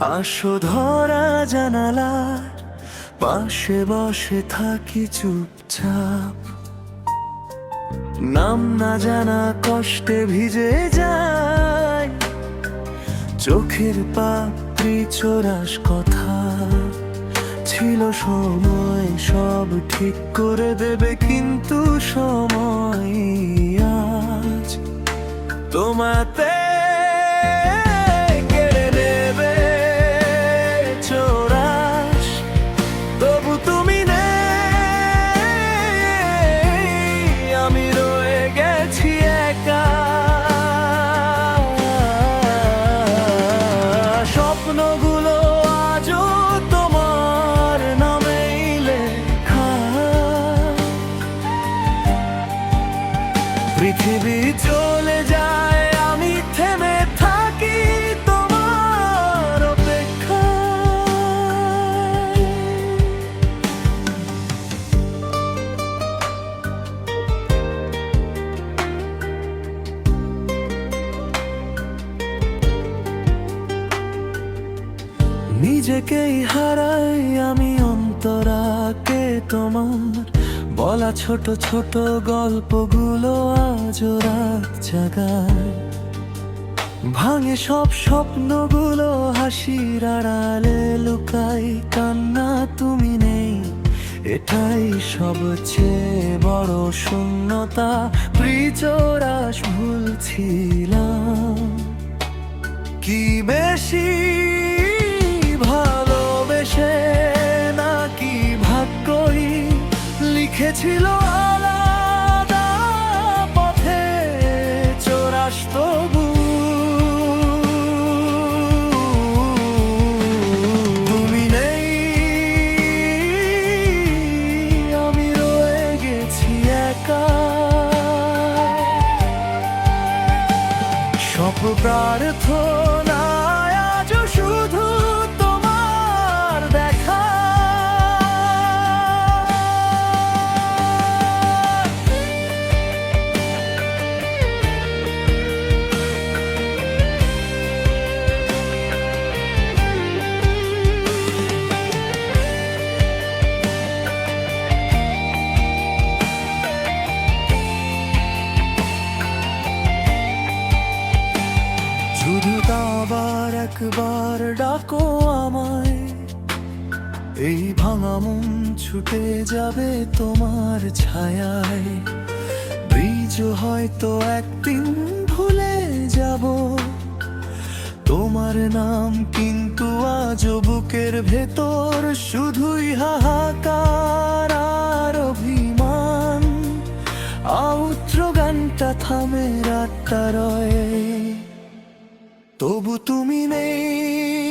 আসো ধরা জানালার পাশে বসে থাকি চুপচাপ। নাম না জানা কষ্টে ভিজে যায় চোখের পাপড়ি চোরাস কথা। ছিল সময়, সব ঠিক করে দেবে কিন্তু সময় আজ। তোমাতে স্বপ্নগুলো আজও তোমার নামেই লেখা। পৃথিবী চলে যায় নিজেকেই হারাই আমি অন্তরাকে তোমার। বলা ছোট ছোট গল্পগুলো আজ রাত জাগায়। ভাঙে সব স্বপ্নগুলো, হাসির আড়ালে লুকাই, কান্না তুমি নেই। এটাই সবচেয়ে বড় শূন্যতা, প্রিচরাস ভুলছিলাম। কি বেশি লিখেছিল আলাদা পথে চোরাস তবু। তুমি নেই আমি রয়ে গেছি একা। সব প্রার্থনা আবার একবার ডাকো আমায়। এই ভাঙা মন ছুটে যাবে তোমার ছায়ায়। বীজ হয়তো একদিন ভুলে যাব। তোমার নাম কিন্তু আজ বুকের ভেতর শুধুই হাহাকার আর অভিমান। আউত্র গানটা থামে রাতটা রয়ে। তবু তুমি নেই।